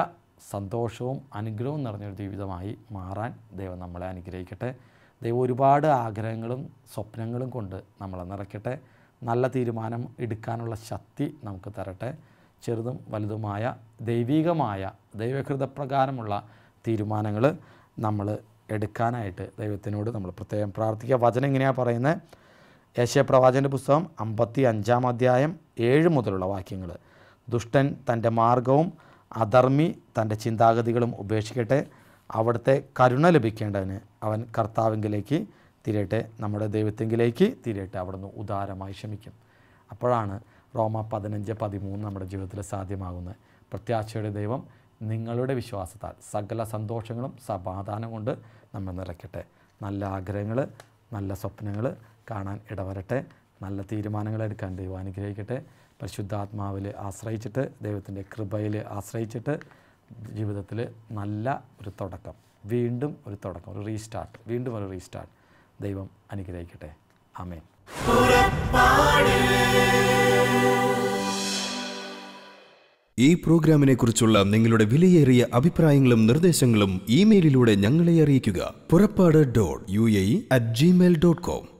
സന്തോഷവും അനുഗ്രഹവും നിറഞ്ഞൊരു ജീവിതമായി മാറാൻ ദൈവം നമ്മളെ അനുഗ്രഹിക്കട്ടെ. ദൈവം ഒരുപാട് ആഗ്രഹങ്ങളും സ്വപ്നങ്ങളും കൊണ്ട് നമ്മളെ നിറയ്ക്കട്ടെ. നല്ല തീരുമാനം എടുക്കാനുള്ള ശക്തി നമുക്ക് തരട്ടെ. ചെറുതും വലുതുമായ ദൈവികമായ ദൈവകൃതപ്രകാരമുള്ള തീരുമാനങ്ങൾ നമ്മൾ എടുക്കാനായിട്ട് ദൈവത്തിനോട് നമ്മൾ പ്രത്യേകം പ്രാർത്ഥിക്കുക. വചനം എങ്ങനെയാണ് പറയുന്നത് യേശയ പ്രവാചന്റെ പുസ്തകം അമ്പത്തി അഞ്ചാം അധ്യായം ഏഴ് മുതലുള്ള വാക്യങ്ങൾ. ദുഷ്ടൻ തന്റെ മാർഗവും അധർമ്മി തന്റെ ചിന്താഗതികളും ഉപേക്ഷിക്കട്ടെ. അവിടുത്തെ കരുണ ലഭിക്കേണ്ടതിന് അവൻ കർത്താവിങ്കിലേക്ക് തിരിയട്ടെ നമ്മുടെ ദൈവത്തെങ്കിലേക്ക് തിരിയട്ടെ അവിടുന്ന് ഉദാരമായി ക്ഷമിക്കും. അപ്പോഴാണ് റോമ പതിനഞ്ച് പതിമൂന്ന് നമ്മുടെ ജീവിതത്തിൽ സാധ്യമാകുന്നത്. പ്രത്യാശയുടെ ദൈവം നിങ്ങളുടെ വിശ്വാസത്താൽ സകല സന്തോഷങ്ങളും സമാധാനം കൊണ്ട് നമ്മൾ നിറയ്ക്കട്ടെ. നല്ല ആഗ്രഹങ്ങൾ നല്ല സ്വപ്നങ്ങൾ കാണാൻ ഇടവരട്ടെ. നല്ല തീരുമാനങ്ങൾ എടുക്കാൻ ദൈവം അനുഗ്രഹിക്കട്ടെ. പരിശുദ്ധാത്മാവിൽ ആശ്രയിച്ചിട്ട് ദൈവത്തിന്റെ കൃപയിൽ ആശ്രയിച്ചിട്ട് ജീവിതത്തിൽ നല്ല ഒരു തുടക്കം. വീണ്ടും ഒരു തുടക്കം ഒരു റീസ്റ്റാർട്ട് വീണ്ടും ഒരു റീസ്റ്റാർട്ട് ദൈവം അനുഗ്രഹിക്കട്ടെ. ആമേൻ. ഈ പ്രോഗ്രാമിനെ കുറിച്ചുള്ള നിങ്ങളുടെ വിലയേറിയ അഭിപ്രായങ്ങളും നിർദ്ദേശങ്ങളും ഇമെയിലിലൂടെ ഞങ്ങളെ അറിയിക്കുക. പുറപ്പാട് dot U A at Gmail dot com